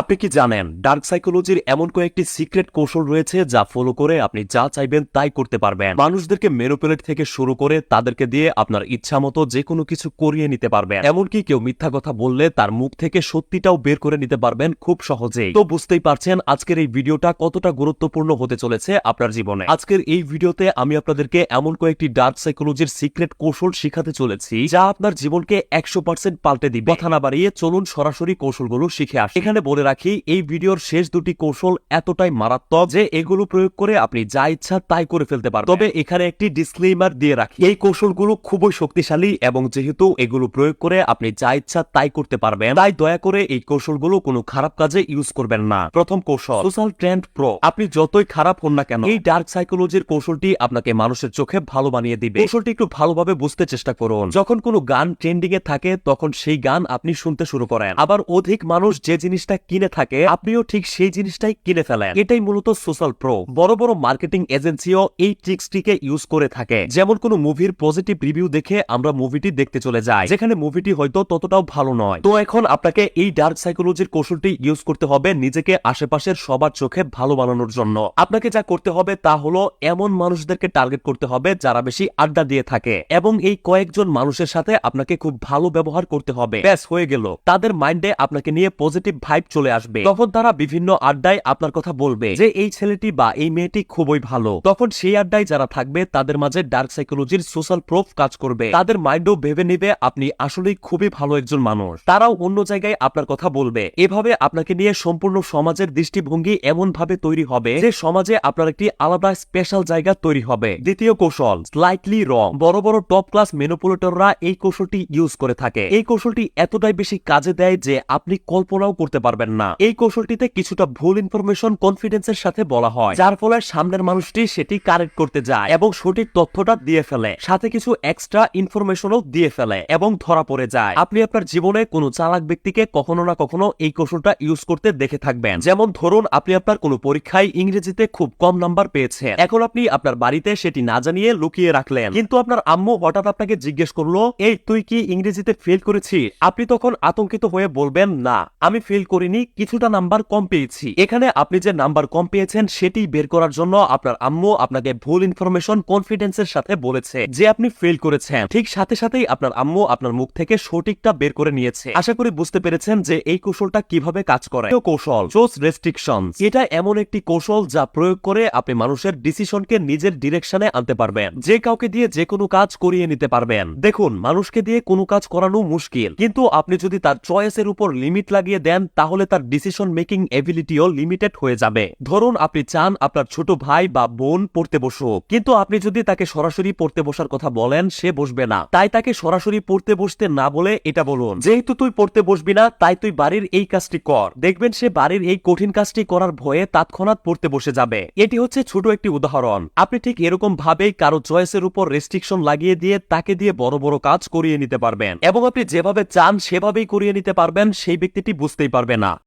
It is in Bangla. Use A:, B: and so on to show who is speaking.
A: আপনি কি জানেন ডার্ক সাইকোলজির এমন কয়েকটি সিক্রেট কৌশল রয়েছে যা ফলো করে আপনি যা চাইবেন তাই করতে পারবেন। মানুষদেরকে মেরোপেলেট থেকে শুরু করে তাদেরকে দিয়ে আপনার ইচ্ছা মতো যে কোনো কিছু করিয়ে নিতে পারবেন। এমনকি কেউ মিথ্যা কথা বললে তার মুখ থেকে সত্যিটাও বের করে নিতে পারবেন খুব সহজেই। তো বুঝতেই পারছেন আজকের এই ভিডিওটা কতটা গুরুত্বপূর্ণ হতে চলেছে আপনার জীবনে। আজকের এই ভিডিওতে আমি আপনাদেরকে এমন কয়েকটি ডার্ক সাইকোলজির সিক্রেট কৌশল শিখাতে চলেছি যা আপনার জীবনকে একশো পার্সেন্ট পাল্টে দিবে। কথা না বাড়িয়ে চলুন সরাসরি কৌশলগুলো শিখে আসে। এখানে বলে রাখি, এই ভিডিওর শেষ দুটি কৌশল এতটাই মারাত্মক যে এগুলো প্রয়োগ করে আপনি যা ইচ্ছা তাই করে ফেলতে পারবেন। তবে এখানে একটি ডিসক্লেমার দিয়ে রাখি, এই কৌশলগুলো খুবই শক্তিশালী এবং যেহেতু এগুলো প্রয়োগ করে আপনি যা ইচ্ছা তাই করতে পারবেন, তাই দয়া করে এই কৌশলগুলো কোনো খারাপ কাজে ইউজ করবেন না। প্রথম কৌশল সোশ্যাল ট্রেন্ড প্রো আপনি যতই খারাপ হন না কেন, এই ডার্ক সাইকোলজির কৌশলটি আপনাকে মানুষের চোখে ভালো বানিয়ে দিবে। কৌশলটি একটু ভালোভাবে বুঝতে চেষ্টা করুন। যখন কোনো গান ট্রেন্ডিং এ থাকে, তখন সেই গান আপনি শুনতে শুরু করেন। আবার অধিক মানুষ যে জিনিসটা কিনে থাকে, আপনিও ঠিক সেই জিনিসটাই কিনে ফেলেন। এটাই মূলত সোশ্যাল প্রো বড় বড় মার্কেটিং এজেন্সিও এই ট্রিক্সটিকে ইউজ করে থাকে। যেমন কোনো মুভির পজিটিভ রিভিউ দেখে আমরা মুভিটি দেখতে চলে যাই। যেখানে মুভিটি হয়তো ততটাও ভালো নয়। তো এখন আপনাকে এই ডার্ক সাইকোলজির কৌশলটি ইউজ করতে হবে নিজেকে আশেপাশের সবার চোখে ভালো বানানোর জন্য। আপনাকে যা করতে হবে তা হলো এমন মানুষদেরকে টার্গেট করতে হবে যারা বেশি আড্ডা দিয়ে থাকে। এবং এই কয়েকজন মানুষের সাথে আপনাকে খুব ভালো ব্যবহার করতে হবে। ব্যাস, হয়ে গেল। তাদের মাইন্ডে আপনাকে নিয়ে পজিটিভ ভাইব চলে আসবে। তখন তারা বিভিন্ন আড্ডায় আপনার কথা বলবে যে, এই ছেলেটি বা এই মেয়েটি খুবই ভালো। তখন সেই আড্ডায় যারা থাকবে, তাদের মাঝে ডার্ক সাইকোলজির সোশ্যাল প্রুফ কাজ করবে। তাদের মাইন্ডও ভেবে নেবে আপনি আসলেই খুবই ভালো একজন মানুষ। তারাও অন্য জায়গায় আপনার কথা বলবে। এভাবে আপনাকে নিয়ে সম্পূর্ণ সমাজের দৃষ্টিভঙ্গি এমন ভাবে তৈরি হবে যে, সমাজে আপনার একটি আলাদা স্পেশাল জায়গা তৈরি হবে। দ্বিতীয় কৌশল স্লাইটলি রং বড় বড় টপ ক্লাস মেনোপুলেটররা এই কৌশলটি ইউজ করে থাকে। এই কৌশলটি এতটাই বেশি কাজে দেয় যে, আপনি কল্পনাও করতে পারবেন না। এই কৌশলটিতে কিছুটা ভুল ইনফরমেশন কনফিডেন্সের সাথে বলা হয়, যার ফলে সামনের মানুষটি সেটি কারেক্ট করতে যায় এবং সঠিক তথ্যটা দিয়ে ফেলে। সাথে কিছু এক্সট্রা ইনফরমেশনও দিয়ে ফেলে এবং ধরা পড়ে যায়। আপনি আপনার জীবনে কোনো চালাক ব্যক্তিকে কখনো না কখনো এই কৌশলটা ইউজ করতে দেখে থাকবেন। যেমন ধরুন, আপনি আপনার কোনো পরীক্ষায় ইংরেজিতে খুব কম নাম্বার পেয়েছেন। এখন আপনি আপনার বাড়িতে সেটি না জানিয়ে লুকিয়ে রাখলেন। কিন্তু আপনার আম্মু হঠাৎ আপনাকে জিজ্ঞেস করল, এই, তুই কি ইংরেজিতে ফেল করেছিস? আপনি তখন আতঙ্কিত হয়ে বলবেন, না, আমি ফেল করিনি। কিছুটা নাম্বার কম পেয়েছি। এখানে আপনি যে নাম্বার কম পেয়েছেন, সেটি বের করার জন্য আপনার আম্মু আপনাকে ভুল ইনফরমেশন কনফিডেন্সের সাথে বলেছে যে আপনি ফেল করেছেন। ঠিক সাথে সাথেই আপনার আম্মু আপনার মুখ থেকে সঠিকটা বের করে নিয়েছে। আশা করি বুঝতে পেরেছেন যে এই কৌশলটা কীভাবে কাজ করে। কৌশল চোস রেস্ট্রিকশন এটা এমন একটি কৌশল যা প্রয়োগ করে আপনি মানুষের ডিসিশনকে নিজের ডিরেকশনে আনতে পারবেন। যে কাউকে দিয়ে যে কোনো কাজ করিয়ে নিতে পারবেন। দেখুন, মানুষকে দিয়ে কোনো কাজ করানো মুশকিল। কিন্তু আপনি যদি তার চয়েসের উপর লিমিট লাগিয়ে দেন, তাহলে তার ডিসিশন মেকিং এবিলিটিও লিমিটেড হয়ে যাবে। ধরুন আপনি চান আপনার ছোট ভাই বা বোন পড়তে বসুক। কিন্তু আপনি যদি তাকে সরাসরি পড়তে বসার কথা বলেন, সে বসবে না। তাই তাকে সরাসরি পড়তে বসতে না বলে এটা বলুন। যেহেতু তুই পড়তে বসবি না, তাই তুই বাড়ির এই কাজটি কর। দেখবেন সে বাড়ির এই কঠিন কাজটি করার ভয়ে তৎক্ষণাৎ পড়তে বসে যাবে। এটি হচ্ছে ছোট একটি উদাহরণ। আপনি ঠিক এরকম ভাবেই কারও চয়েসের উপর রেস্ট্রিকশন লাগিয়ে দিয়ে তাকে দিয়ে বড় বড় কাজ করিয়ে নিতে পারবেন। এবং আপনি যেভাবে চান সেভাবেই করিয়ে নিতে পারবেন, সেই ব্যক্তিটি বুঝতেই পারবে না।